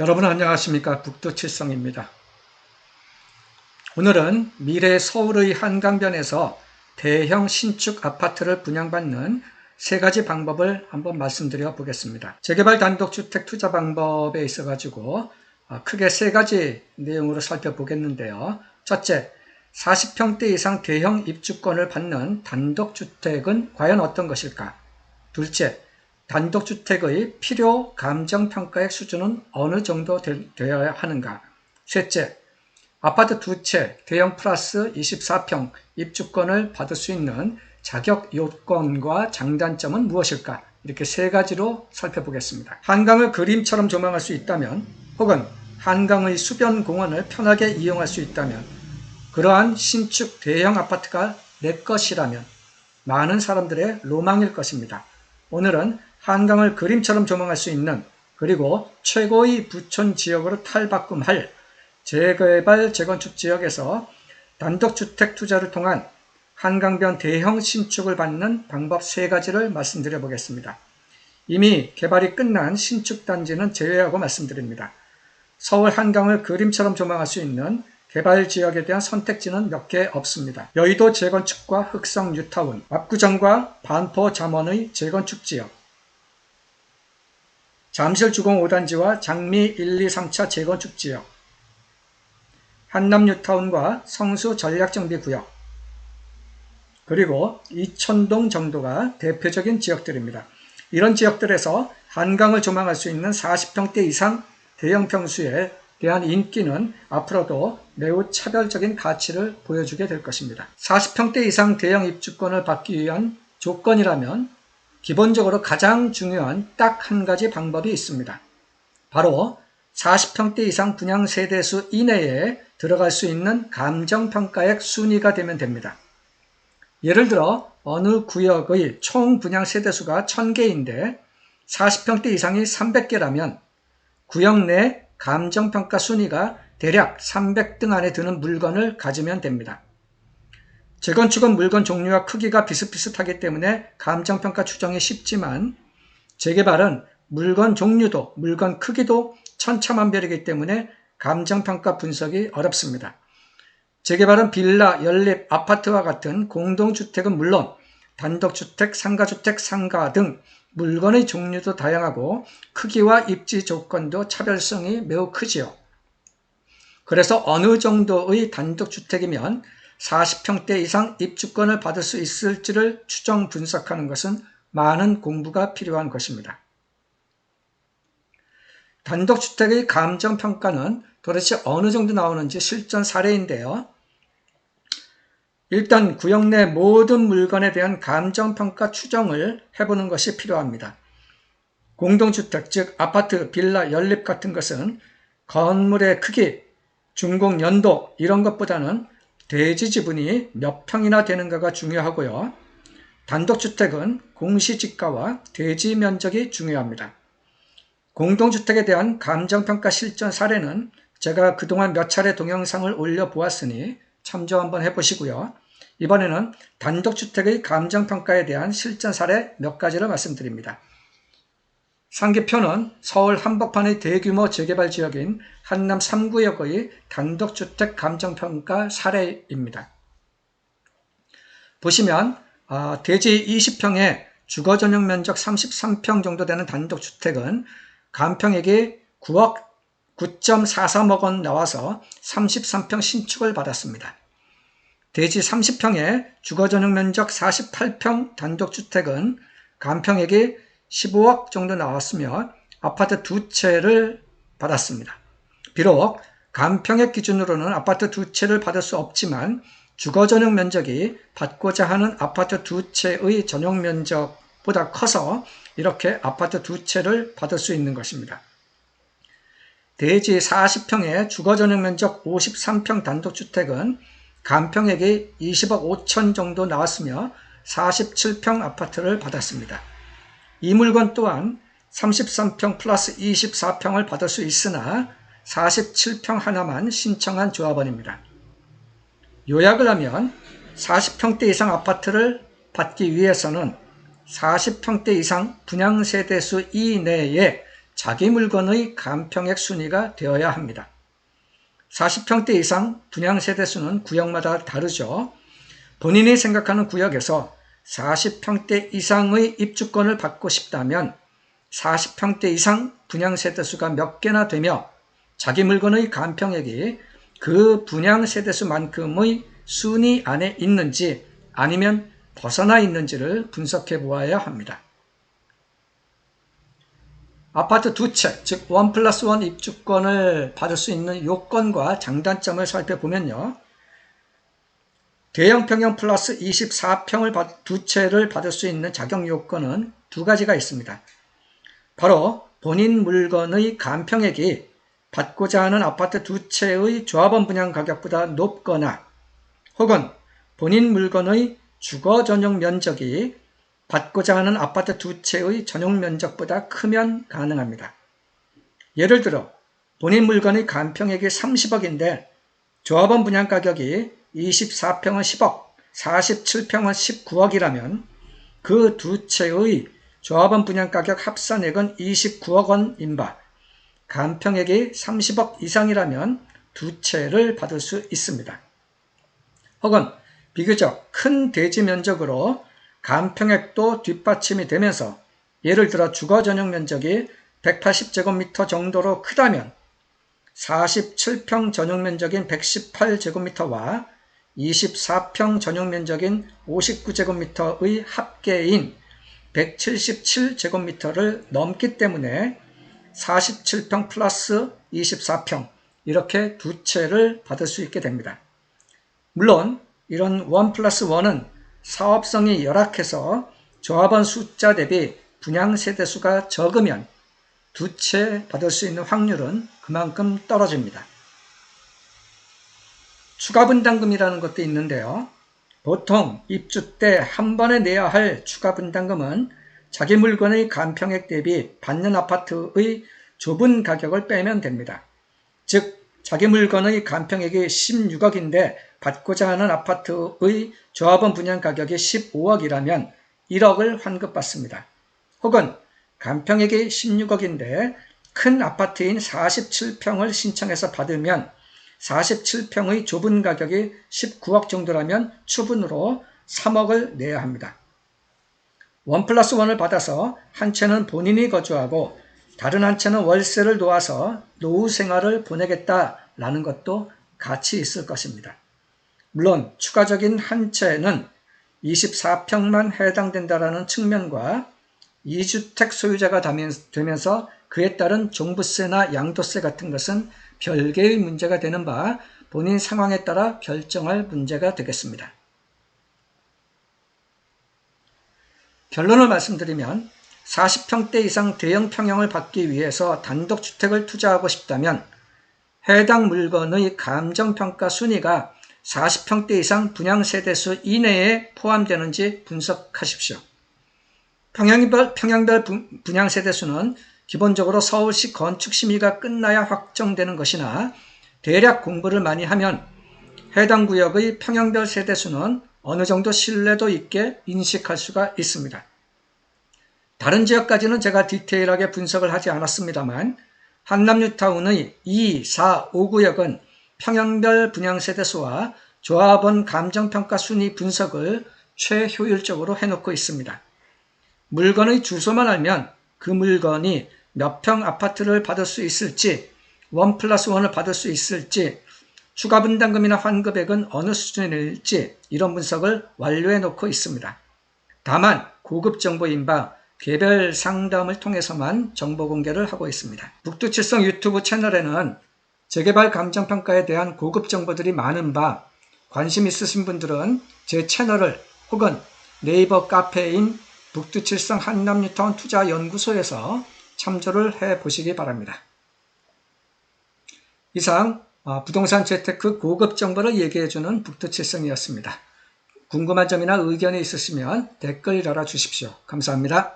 여러분 안녕하십니까 북두칠성입니다. 오늘은 미래 서울의 한강변에서 대형 신축 아파트를 분양받는 세 가지 방법을 한번 말씀드려 보겠습니다. 재개발 단독주택 투자 방법에 있어 가지고 어, 크게 세 가지 내용으로 살펴보겠는데요. 첫째, 40평대 이상 대형 입주권을 받는 단독주택은 과연 어떤 것일까? 둘째, 단독주택의 필요 감정평가의 수준은 어느 정도 되어야 하는가? 셋째, 아파트 두 채 대형 플러스 24평 입주권을 받을 수 있는 자격 요건과 장단점은 무엇일까? 이렇게 세 가지로 살펴보겠습니다. 한강을 그림처럼 조망할 수 있다면 혹은 한강의 수변 공원을 편하게 이용할 수 있다면 그러한 신축 대형 아파트가 내 것이라면 많은 사람들의 로망일 것입니다. 오늘은 한강을 그림처럼 조망할 수 있는 그리고 최고의 부촌 지역으로 탈바꿈할 재개발 재건축 지역에서 단독주택 투자를 통한 한강변 대형 신축을 받는 방법 세 가지를 말씀드려 보겠습니다. 이미 개발이 끝난 신축 단지는 제외하고 말씀드립니다. 서울 한강을 그림처럼 조망할 수 있는 개발 지역에 대한 선택지는 몇 개 없습니다. 여의도 재건축과 흑성 뉴타운, 압구정과 반포 잠원의 재건축 지역, 잠실 주공 5단지와 장미 1, 2, 3차 재건축 지역, 한남 뉴타운과 성수 전략정비 구역, 그리고 이천동 정도가 대표적인 지역들입니다. 이런 지역들에서 한강을 조망할 수 있는 40평대 이상 대형 평수에 대한 인기는 앞으로도 매우 차별적인 가치를 보여주게 될 것입니다. 40평대 이상 대형 입주권을 받기 위한 조건이라면 기본적으로 가장 중요한 딱 한 가지 방법이 있습니다. 바로 40평대 이상 분양 세대수 이내에 들어갈 수 있는 감정평가액 순위가 되면 됩니다. 예를 들어 어느 구역의 총 분양 세대수가 1000개인데 40평대 이상이 300개라면 구역 내 감정평가 순위가 대략 300등 안에 드는 물건을 가지면 됩니다. 재건축은 물건 종류와 크기가 비슷비슷하기 때문에 감정평가 추정이 쉽지만 재개발은 물건 종류도 물건 크기도 천차만별이기 때문에 감정평가 분석이 어렵습니다. 재개발은 빌라, 연립, 아파트와 같은 공동주택은 물론 단독주택, 상가주택, 상가 등 물건의 종류도 다양하고 크기와 입지 조건도 차별성이 매우 크지요. 그래서 어느 정도의 단독주택이면 40평대 이상 입주권을 받을 수 있을지를 추정 분석하는 것은 많은 공부가 필요한 것입니다. 단독주택의 감정평가는 도대체 어느 정도 나오는지 실전 사례인데요. 일단 구역 내 모든 물건에 대한 감정평가 추정을 해보는 것이 필요합니다. 공동주택, 즉 아파트, 빌라, 연립 같은 것은 건물의 크기, 준공 연도 이런 것보다는 대지 지분이 몇 평이나 되는가가 중요하고요. 단독주택은 공시지가와 대지 면적이 중요합니다. 공동주택에 대한 감정평가 실전 사례는 제가 그동안 몇 차례 동영상을 올려보았으니 참조 한번 해보시고요. 이번에는 단독주택의 감정평가에 대한 실전 사례 몇 가지를 말씀드립니다. 상기표는 서울 한복판의 대규모 재개발 지역인 한남 3구역의 단독주택 감정평가 사례입니다. 보시면 아, 대지 20평에 주거 전용 면적 33평 정도 되는 단독주택은 감평액이 9억 9.43억 원 나와서 33평 신축을 받았습니다. 대지 30평에 주거 전용 면적 48평 단독주택은 감평액이 15억 정도 나왔으며 아파트 두 채를 받았습니다. 비록 간평액 기준으로는 아파트 두 채를 받을 수 없지만 주거 전용 면적이 받고자 하는 아파트 두 채의 전용 면적보다 커서 이렇게 아파트 두 채를 받을 수 있는 것입니다. 대지 40평에 주거 전용 면적 53평 단독주택은 간평액이 20억 5천 정도 나왔으며 47평 아파트를 받았습니다. 이 물건 또한 33평 플러스 24평을 받을 수 있으나 47평 하나만 신청한 조합원입니다. 요약을 하면 40평대 이상 아파트를 받기 위해서는 40평대 이상 분양세대수 이내에 자기 물건의 간평액 순위가 되어야 합니다. 40평대 이상 분양 세대수는 구역마다 다르죠. 본인이 생각하는 구역에서 40평대 이상의 입주권을 받고 싶다면 40평대 이상 분양 세대수가 몇 개나 되며 자기 물건의 간평액이 그 분양 세대수만큼의 순위 안에 있는지 아니면 벗어나 있는지를 분석해 보아야 합니다. 아파트 두 채, 즉 원 플러스 원 입주권을 받을 수 있는 요건과 장단점을 살펴보면요. 대형 평형 플러스 24평을 두 채를 받을 수 있는 자격 요건은 두 가지가 있습니다. 바로 본인 물건의 간평액이 받고자 하는 아파트 두 채의 조합원 분양 가격보다 높거나 혹은 본인 물건의 주거 전용 면적이 받고자 하는 아파트 두 채의 전용 면적보다 크면 가능합니다. 예를 들어 본인 물건의 간평액이 30억인데 조합원 분양 가격이 24평은 10억, 47평은 19억이라면 그 두 채의 조합원 분양 가격 합산액은 29억 원인 바 간평액이 30억 이상이라면 두 채를 받을 수 있습니다. 혹은 비교적 큰 대지 면적으로 간평액도 뒷받침이 되면서 예를 들어 주거 전용 면적이 180제곱미터 정도로 크다면 47평 전용 면적인 118제곱미터와 24평 전용 면적인 59제곱미터의 합계인 177제곱미터를 넘기 때문에 47평 플러스 24평 이렇게 두 채를 받을 수 있게 됩니다. 물론 이런 1 플러스 1은 사업성이 열악해서 조합원 숫자 대비 분양 세대수가 적으면 두 채 받을 수 있는 확률은 그만큼 떨어집니다. 추가 분담금이라는 것도 있는데요. 보통 입주 때 한 번에 내야 할 추가 분담금은 자기 물건의 간평액 대비 받는 아파트의 좁은 가격을 빼면 됩니다. 즉 자기 물건의 간평액이 16억인데 받고자 하는 아파트의 조합원 분양 가격이 15억이라면 1억을 환급받습니다. 혹은 간평액이 16억인데 큰 아파트인 47평을 신청해서 받으면 47평의 좁은 가격이 19억 정도라면 추분으로 3억을 내야 합니다. 원 플러스 원을 받아서 한 채는 본인이 거주하고 다른 한 채는 월세를 놓아서 노후 생활을 보내겠다라는 것도 같이 있을 것입니다. 물론 추가적인 한 채는 24평만 해당된다라는 측면과 2주택 소유자가 되면서 그에 따른 종부세나 양도세 같은 것은 별개의 문제가 되는 바 본인 상황에 따라 결정할 문제가 되겠습니다. 결론을 말씀드리면 40평대 이상 대형 평형을 받기 위해서 단독주택을 투자하고 싶다면 해당 물건의 감정평가 순위가 40평대 이상 분양 세대수 이내에 포함되는지 분석하십시오. 평양별, 평양별 분양 세대수는 기본적으로 서울시 건축심의가 끝나야 확정되는 것이나 대략 공부를 많이 하면 해당 구역의 평형별 세대수는 어느 정도 신뢰도 있게 인식할 수가 있습니다. 다른 지역까지는 제가 디테일하게 분석을 하지 않았습니다만 한남뉴타운의 2, 4, 5구역은 평형별 분양 세대수와 조합원 감정평가 순위 분석을 최효율적으로 해놓고 있습니다. 물건의 주소만 알면 그 물건이 몇 평 아파트를 받을 수 있을지, 원 플러스 원을 받을 수 있을지, 추가 분담금이나 환급액은 어느 수준일지 이런 분석을 완료해 놓고 있습니다. 다만 고급 정보인 바 개별 상담을 통해서만 정보 공개를 하고 있습니다. 북두칠성 유튜브 채널에는 재개발 감정평가에 대한 고급 정보들이 많은 바 관심 있으신 분들은 제 채널을 혹은 네이버 카페인 북두칠성 한남뉴타운 투자연구소에서 참조를 해 보시기 바랍니다. 이상 어, 부동산 재테크 고급 정보를 얘기해주는 북두칠성이었습니다. 궁금한 점이나 의견이 있으시면 댓글 달아주십시오. 감사합니다.